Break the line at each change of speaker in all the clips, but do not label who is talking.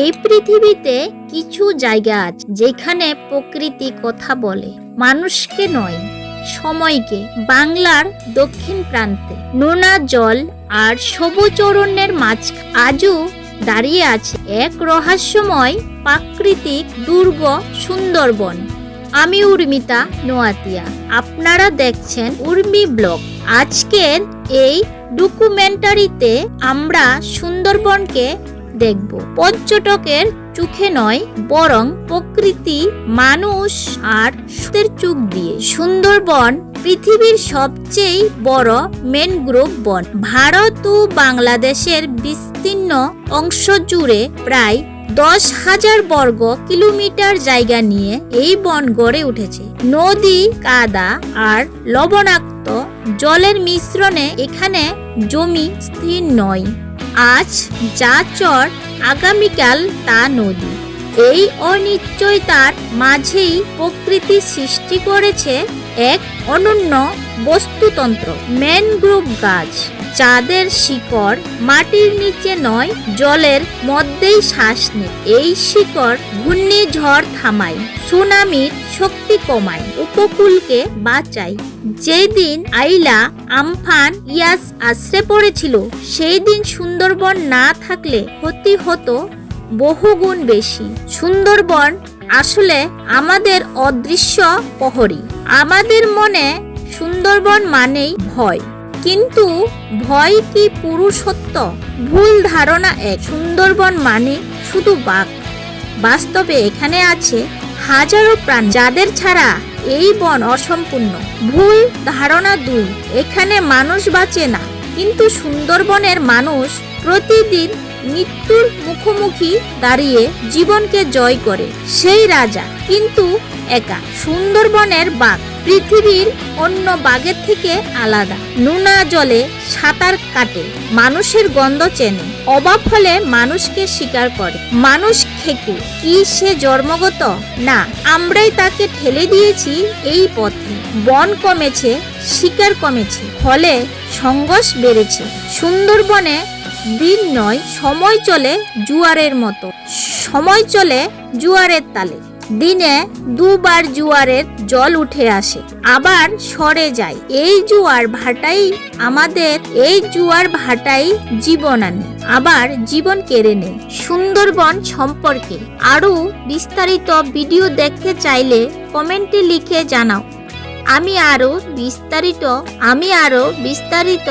এই পৃথিবীতে কিছু জায়গা আছে যেখানে প্রকৃতি কথা বলে, মানুষকে নয়, সময়কে। বাংলার দক্ষিণ প্রান্তে নোনা জল আর সবুজ অরণ্যের মাঝ আজও দাঁড়িয়ে আছে এক রহস্যময় প্রাকৃতিক দুর্গ সুন্দরবন। আমি উর্মিতা নোয়াতিয়া। আপনারা দেখছেন উর্মি ব্লগ। আজকের এই ডকুমেন্টারিতে আমরা সুন্দরবনকে দেখব। পর্যটকের চোখে নয়, বরং প্রকৃতি, মানুষ আর সুদের চোখ দিয়ে। সুন্দরবন পৃথিবীর সবচেয়ে বড় ম্যানগ্রোভ বন। ভারত ও বাংলাদেশের বিস্তীর্ণ অংশ জুড়ে প্রায় দশ হাজার বর্গ কিলোমিটার জায়গা নিয়ে এই বন গড়ে উঠেছে। নদী, কাদা আর লবণাক্ত জলের মিশ্রণে এখানে জমি স্থির নয়। আজ যা চর আগামীকাল তা নদী। এই অনিশ্চয়তার মাঝেই প্রকৃতি সৃষ্টি করেছে এক অনন্য বস্তুতন্ত্র, ম্যানগ্রোভ গাছ। যাদের শিকড় মাটির নিচে নয়, জলের মধ্যেই শ্বাস নেয় এই শিকড় ঘূর্ণিঝড় থামায় সুনামির শক্তি কমায়, উপকূলকে বাঁচায়। যেদিন আইলা, আমফান, ইয়াস আশ্রে পড়েছিল সেই দিন সুন্দরবন না থাকলে ক্ষতি হতো বহুগুণ বেশি। সুন্দরবন আসলে আমাদের অদৃশ্য প্রহরী। আমাদের মনে সুন্দরবন মানেই ভয়। কিন্তু ভয় কি পুরুষত্ব? ভুল ধারণা এক সুন্দরবন মানে শুধু বাঘ। বাস্তবে এখানে আছে হাজারো প্রাণ যাদের ছাড়া এই বন অসম্পূর্ণ। ভুল ধারণা দুই, এখানে মানুষ বাঁচে না। কিন্তু সুন্দরবনের মানুষ প্রতিদিন মৃত্যুর মুখোমুখি দাঁড়িয়ে জীবনকে জয় করে। সেই রাজা। কিন্তু একা। সুন্দরবনের বাঘ পৃথিবীর অন্য বাঘের থেকে আলাদা। নোনা জলে সাঁতার কাটে, মানুষের গন্ধ চেনে অভাব হলে মানুষকে স্বীকার করে। মানুষ খেকু, কি সে জন্মগত? না, আমরাই তাকে ঠেলে দিয়েছি এই পথে। বন কমেছে, শিকার কমেছে, ফলে সংঘর্ষ বেড়েছে। সুন্দরবনে দিন নয়, সময় চলে জুয়ারের মতো। সময় চলে জুয়ারের তালে। দিনে দুবার জুয়ারের জল উঠে আসে, আবার সরে যায়। এই জুয়ার ভাটাই আমাদের, এই জুয়ার ভাটাই জীবন আনে, আবার জীবন কেড়ে নেয়। সুন্দরবন সম্পর্কে আরও বিস্তারিত ভিডিও দেখতে চাইলে কমেন্টে লিখে জানাও। আমি আরও বিস্তারিত, আমি আরও বিস্তারিত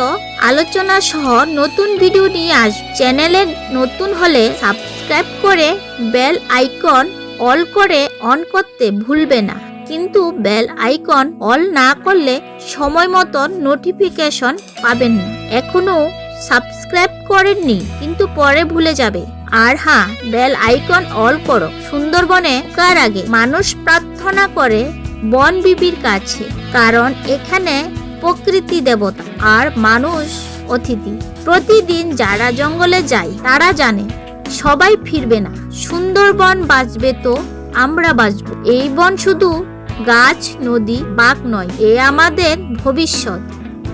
আলোচনা সহ নতুন ভিডিও নিয়ে আস, চ্যানেলে নতুন হলে সাবস্ক্রাইব করে বেল আইকন অল করে অন করতে ভুলবে না। কিন্তু বেল আইকন অল না করলে সময় মতো নোটিফিকেশন পাবেন না। এখনও সাবস্ক্রাইব করেননি, কিন্তু পরে ভুলে যাবে। আর হ্যাঁ বেল আইকন অল করো। সুন্দরবনে কার আগে মানুষ প্রার্থনা করে বন বিবির কাছে? কারণ এখানে প্রকৃতি দেবতা আর মানুষ অতিথি। প্রতিদিন যারা জঙ্গলে যায়, তারা জানে সবাই ফিরবে না। সুন্দরবন বাঁচবে তো, আমরা বাঁচব। এই বন শুধু গাছ, নদী, বাঘ নয়, এ আমাদের ভবিষ্যৎ।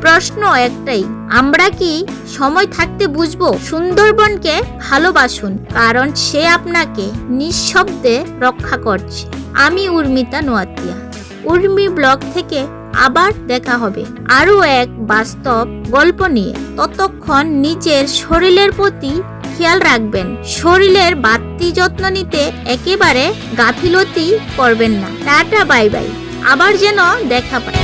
প্রশ্ন একটাই, আমরা কি সময় থাকতে বুঝব? সুন্দরবনকে ভালোবাসুন, কারণ সে আপনাকে নিঃশব্দে রক্ষা করছে। আমি উর্মিতা নোয়াতিয়া। উর্মি ব্লগ থেকে আবার দেখা হবে। আরও এক বাস্তব গল্প নিয়ে। ততক্ষণ নিজের শরীরের প্রতি খেয়াল রাখবেন, শরীরের বাড়তি যত্ন নিতে একেবারে গাফিলতি করবেন না। Tata, bye bye. আবার যেন দেখা পায়